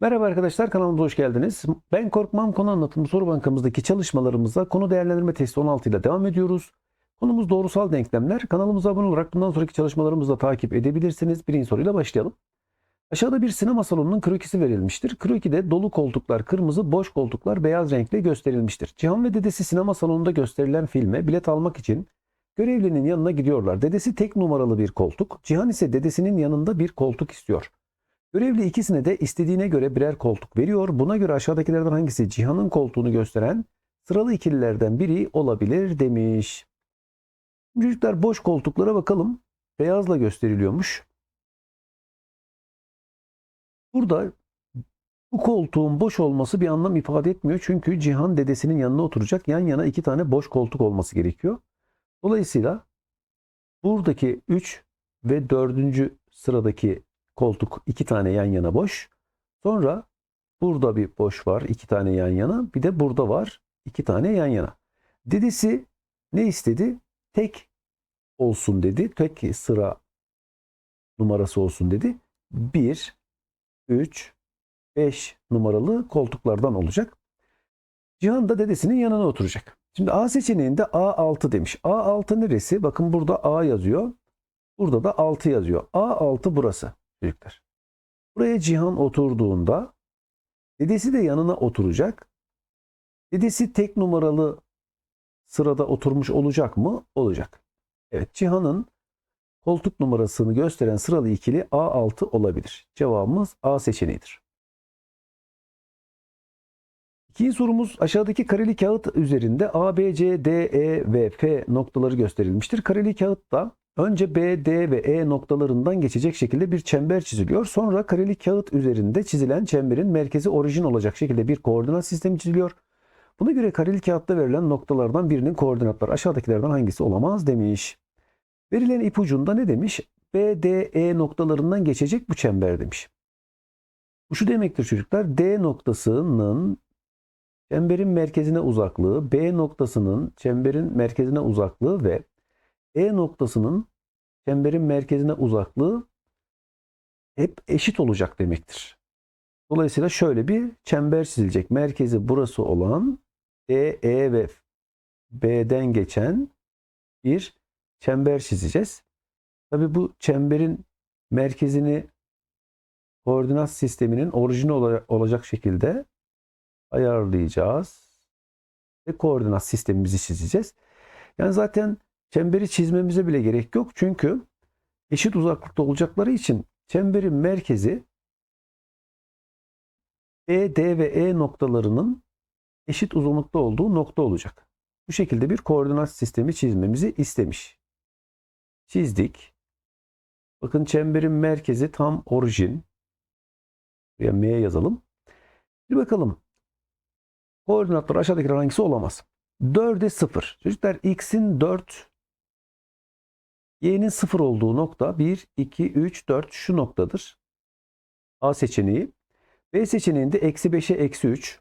Merhaba arkadaşlar kanalımıza hoş geldiniz. Ben Korkmam konu anlatımı soru bankamızdaki çalışmalarımıza konu değerlendirme testi 16 ile devam ediyoruz. Konumuz doğrusal denklemler. Kanalımıza abone olarak bundan sonraki çalışmalarımızı da takip edebilirsiniz. Birinci soruyla başlayalım. Aşağıda bir sinema salonunun krokisi verilmiştir. Krokide dolu koltuklar kırmızı, boş koltuklar beyaz renkle gösterilmiştir. Cihan ve dedesi sinema salonunda gösterilen filme bilet almak için görevlinin yanına gidiyorlar. Dedesi tek numaralı bir koltuk, Cihan ise dedesinin yanında bir koltuk istiyor. Görevli ikisine de istediğine göre birer koltuk veriyor. Buna göre aşağıdakilerden hangisi Cihan'ın koltuğunu gösteren sıralı ikililerden biri olabilir demiş. Çocuklar boş koltuklara bakalım. Beyazla gösteriliyormuş. Burada bu koltuğun boş olması bir anlam ifade etmiyor. Çünkü Cihan dedesinin yanına oturacak. Yan yana iki tane boş koltuk olması gerekiyor. Dolayısıyla buradaki 3 ve 4. sıradaki koltuk iki tane yan yana boş. Sonra burada bir boş var iki tane yan yana. Bir de burada var iki tane yan yana. Dedesi ne istedi? Tek olsun dedi. Tek sıra numarası olsun dedi. 1, 3, 5 numaralı koltuklardan olacak. Cihan da dedesinin yanına oturacak. Şimdi A seçeneğinde A6 demiş. A6 neresi? Bakın burada A yazıyor. Burada da 6 yazıyor. A6 burası çocuklar. Buraya Cihan oturduğunda dedesi de yanına oturacak. Dedesi tek numaralı sırada oturmuş olacak mı? Olacak. Evet Cihan'ın koltuk numarasını gösteren sıralı ikili A6 olabilir. Cevabımız A seçeneğidir. İkinci sorumuz aşağıdaki kareli kağıt üzerinde A, B, C, D, E ve F noktaları gösterilmiştir. Kareli kağıtta önce B, D ve E noktalarından geçecek şekilde bir çember çiziliyor. Sonra kareli kağıt üzerinde çizilen çemberin merkezi orijin olacak şekilde bir koordinat sistemi çiziliyor. Buna göre kareli kağıtta verilen noktalardan birinin koordinatları aşağıdakilerden hangisi olamaz demiş. Verilen ipucunda ne demiş? B, D, E noktalarından geçecek bu çember demiş. Bu şu demektir çocuklar. D noktasının çemberin merkezine uzaklığı, B noktasının çemberin merkezine uzaklığı ve E noktasının çemberin merkezine uzaklığı hep eşit olacak demektir. Dolayısıyla şöyle bir çember çizilecek. Merkezi burası olan D, E ve B'den geçen bir çember çizeceğiz. Tabi bu çemberin merkezini koordinat sisteminin orijini olacak şekilde ayarlayacağız. Ve koordinat sistemimizi çizeceğiz. Yani zaten çemberi çizmemize bile gerek yok. Çünkü eşit uzaklıkta olacakları için çemberin merkezi B, D ve E noktalarının eşit uzunlukta olduğu nokta olacak. Bu şekilde bir koordinat sistemi çizmemizi istemiş. Çizdik. Bakın çemberin merkezi tam orijin. Buraya M yazalım. Bir bakalım. Koordinatlar aşağıdakiler hangisi olamaz? 4'e 0. Çocuklar x'in 4 y'nin 0 olduğu nokta 1, 2, 3, 4 şu noktadır. A seçeneği. B seçeneğinde eksi 5'e eksi 3.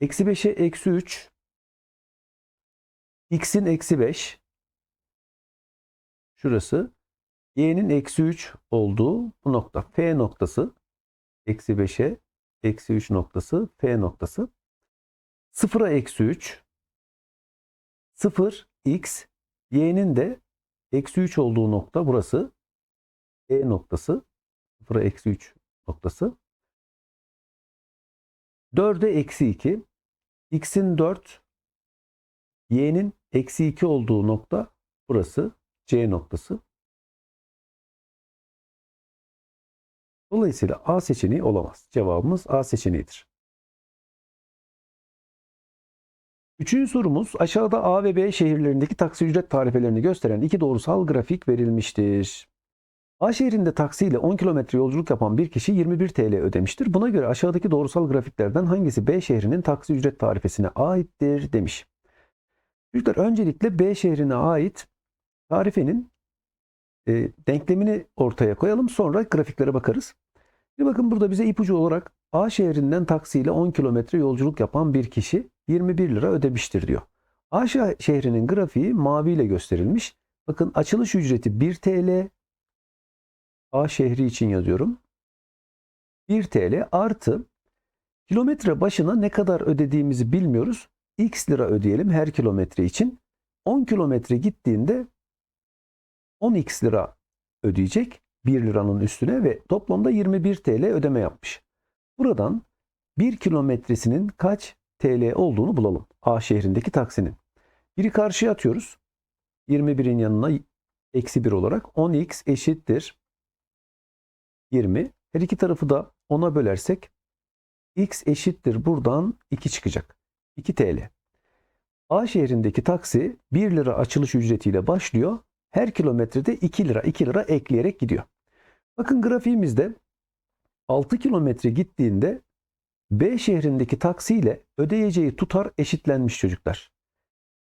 Eksi 5'e eksi 3. X'in eksi 5. Şurası. Y'nin eksi 3 olduğu bu nokta. F noktası. Eksi 5'e eksi 3 noktası. F noktası. 0'a eksi 3. 0 x. Y'nin de eksi 3 olduğu nokta burası. E noktası. 0'a eksi 3 noktası. 4'e eksi 2. X'in 4. Y'nin eksi 2 olduğu nokta burası. C noktası. Dolayısıyla A seçeneği olamaz. Cevabımız A seçeneğidir. Üçüncü sorumuz aşağıda A ve B şehirlerindeki taksi ücret tarifelerini gösteren iki doğrusal grafik verilmiştir. A şehrinde taksiyle 10 kilometre yolculuk yapan bir kişi 21 TL ödemiştir. Buna göre aşağıdaki doğrusal grafiklerden hangisi B şehrinin taksi ücret tarifesine aittir demiş. Çocuklar öncelikle B şehrine ait tarifenin e, denklemini ortaya koyalım. Sonra grafiklere bakarız. Bir bakın burada bize ipucu olarak A şehrinden taksiyle 10 kilometre yolculuk yapan bir kişi 21 lira ödemiştir diyor. A şehrinin grafiği maviyle gösterilmiş. Bakın açılış ücreti 1 TL. A şehri için yazıyorum. 1 TL artı kilometre başına ne kadar ödediğimizi bilmiyoruz. X lira ödeyelim her kilometre için. 10 kilometre gittiğinde 10x lira ödeyecek 1 liranın üstüne ve toplamda 21 TL ödeme yapmış. Buradan 1 kilometresinin kaç TL olduğunu bulalım. A şehrindeki taksinin. Biri karşıya atıyoruz. 21'in yanına eksi 1 olarak 10x eşittir 20. Her iki tarafı da 10'a bölersek x eşittir buradan 2 çıkacak. 2 TL. A şehrindeki taksi 1 lira açılış ücretiyle başlıyor. Her kilometrede 2 lira 2 lira ekleyerek gidiyor. Bakın grafiğimizde 6 kilometre gittiğinde B şehrindeki taksiyle ödeyeceği tutar eşitlenmiş çocuklar.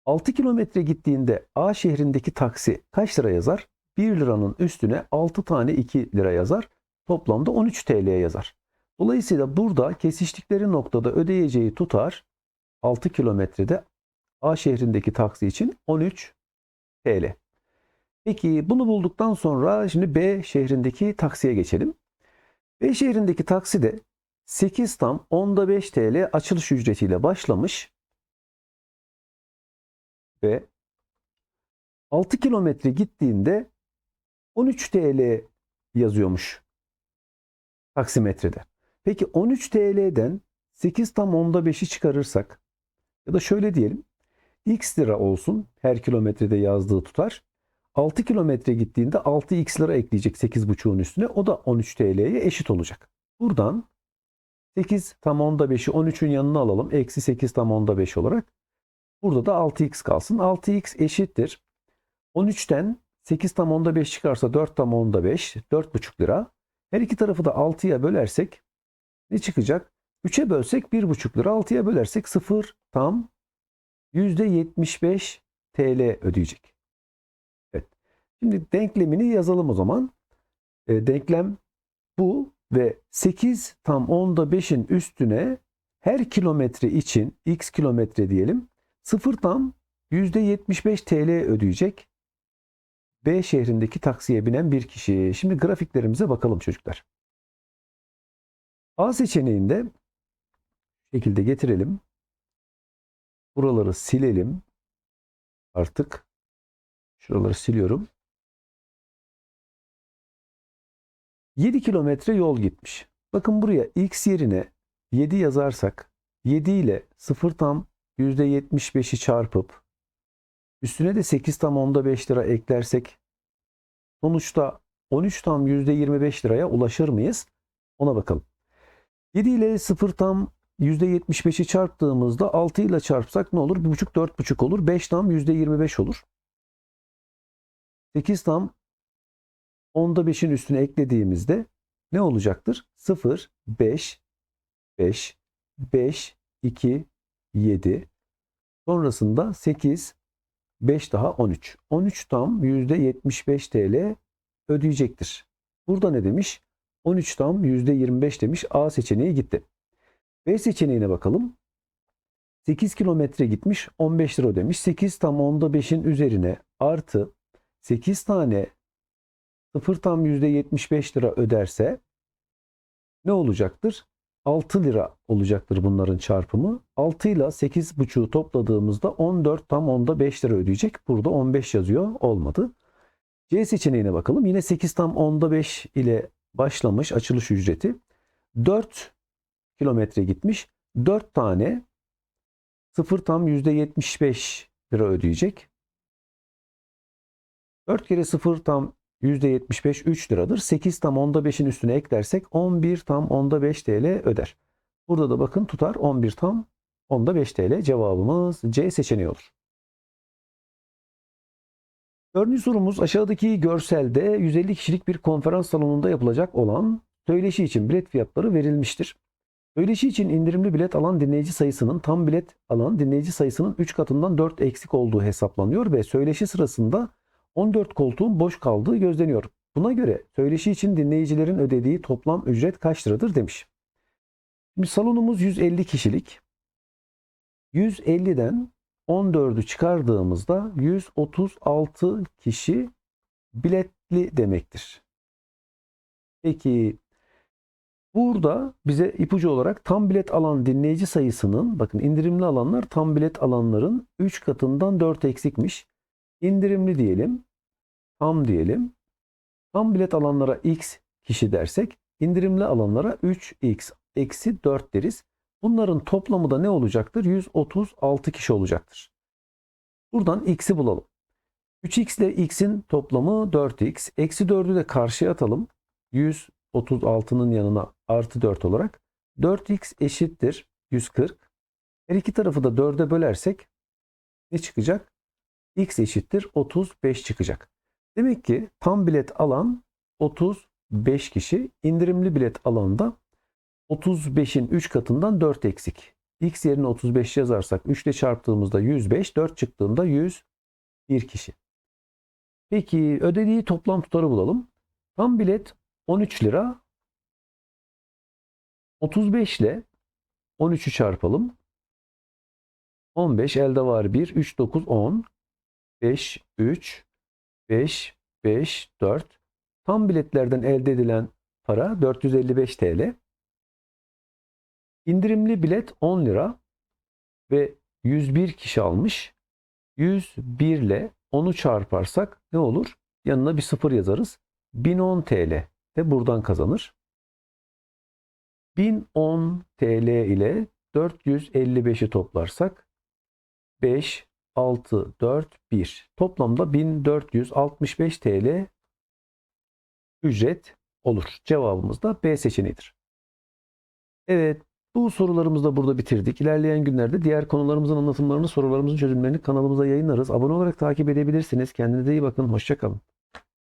6 kilometre gittiğinde A şehrindeki taksi kaç lira yazar? 1 liranın üstüne 6 tane 2 lira yazar. Toplamda 13 TL'ye yazar. Dolayısıyla burada kesiştikleri noktada ödeyeceği tutar 6 kilometrede A şehrindeki taksi için 13 TL. Peki bunu bulduktan sonra şimdi B şehrindeki taksiye geçelim. B şehrindeki taksi de 8 tam onda 5 TL açılış ücretiyle başlamış ve 6 kilometre gittiğinde 13 TL yazıyormuş taksimetrede. Peki 13 TL'den 8 tam onda 5'i çıkarırsak ya da şöyle diyelim x lira olsun her kilometrede yazdığı tutar. 6 kilometre gittiğinde 6x lira ekleyecek 8,5'un üstüne. O da 13 TL'ye eşit olacak. Buradan 8 tam onda 5'i 13'ün yanına alalım. Eksi 8 tam onda 5 olarak. Burada da 6x kalsın. 6x eşittir. 13'ten 8 tam onda 5 çıkarsa 4 tam onda 5. 4,5 lira. Her iki tarafı da 6'ya bölersek ne çıkacak? 3'e bölsek 1,5 lira. 6'ya bölersek 0 tam %75 TL ödeyecek. Evet. Şimdi denklemini yazalım o zaman. E, denklem bu ve 8 tam onda 5'in üstüne her kilometre için x kilometre diyelim 0 tam %75 TL ödeyecek. B şehrindeki taksiye binen bir kişi. Şimdi grafiklerimize bakalım çocuklar. A seçeneğinde şekilde getirelim. Buraları silelim. Artık şuraları siliyorum. 7 kilometre yol gitmiş. Bakın buraya x yerine 7 yazarsak 7 ile 0 tam %75'i çarpıp üstüne de 8 tam onda 5 lira eklersek sonuçta 13 tam %25 liraya ulaşır mıyız? Ona bakalım. 7 ile 0 tam %75'i çarptığımızda 6 ile çarpsak ne olur? 1,5 4,5 olur. 5 tam %25 olur. 8 tam onda 5'in üstüne eklediğimizde ne olacaktır? 0, 5, 5, 5, 2, 7. Sonrasında 8, 5 daha 13. 13 tam %75 TL ödeyecektir. Burada ne demiş? 13 tam %25 demiş. A seçeneği gitti. B seçeneğine bakalım. 8 kilometre gitmiş 15 lira ödemiş. 8 tam onda 5'in üzerine artı 8 tane 0 tam %75 lira öderse ne olacaktır? 6 lira olacaktır bunların çarpımı. 6 ile 8,5'u topladığımızda 14 tam onda 5 lira ödeyecek. Burada 15 yazıyor. Olmadı. C seçeneğine bakalım. Yine 8 tam onda 5 ile başlamış açılış ücreti. 4 kilometre gitmiş. 4 tane 0 tam %75 lira ödeyecek. 4 kere 0 tam %75 3 liradır. 8 tam onda 5'in üstüne eklersek 11 tam onda 5 TL öder. Burada da bakın tutar 11 tam onda 5 TL. Cevabımız C seçeneği olur. Dördüncü sorumuz aşağıdaki görselde 150 kişilik bir konferans salonunda yapılacak olan söyleşi için bilet fiyatları verilmiştir. Söyleşi için indirimli bilet alan dinleyici sayısının tam bilet alan dinleyici sayısının 3 katından 4 eksik olduğu hesaplanıyor ve söyleşi sırasında 14 koltuğun boş kaldığı gözleniyor. Buna göre söyleşi için dinleyicilerin ödediği toplam ücret kaç liradır demiş. Şimdi salonumuz 150 kişilik. 150'den 14'ü çıkardığımızda 136 kişi biletli demektir. Peki Burada bize ipucu olarak tam bilet alan dinleyici sayısının bakın indirimli alanlar tam bilet alanların 3 katından 4 eksikmiş. İndirimli diyelim. Tam diyelim. Tam bilet alanlara x kişi dersek indirimli alanlara 3x eksi 4 deriz. Bunların toplamı da ne olacaktır? 136 kişi olacaktır. Buradan x'i bulalım. 3x ile x'in toplamı 4x. Eksi 4'ü de karşıya atalım. 136'nın yanına artı 4 olarak. 4x eşittir 140. Her iki tarafı da 4'e bölersek ne çıkacak? X eşittir 35 çıkacak. Demek ki tam bilet alan 35 kişi. indirimli bilet alanda 35'in 3 katından 4 eksik. X yerine 35 yazarsak 3 ile çarptığımızda 105, 4 çıktığında 101 kişi. Peki ödediği toplam tutarı bulalım. Tam bilet 13 lira. 35 ile 13'ü çarpalım. 15 elde var 1, 3, 9, 10, 5, 3, 5, 5, 4. Tam biletlerden elde edilen para 455 TL. İndirimli bilet 10 lira ve 101 kişi almış. 101 ile 10'u çarparsak ne olur? Yanına bir sıfır yazarız. 1010 TL de buradan kazanır. 1010 TL ile 455'i toplarsak 5, 6, 4, 1. Toplamda 1465 TL ücret olur. Cevabımız da B seçeneğidir. Evet, bu sorularımızı da burada bitirdik. İlerleyen günlerde diğer konularımızın anlatımlarını, sorularımızın çözümlerini kanalımıza yayınlarız. Abone olarak takip edebilirsiniz. Kendinize iyi bakın. Hoşçakalın.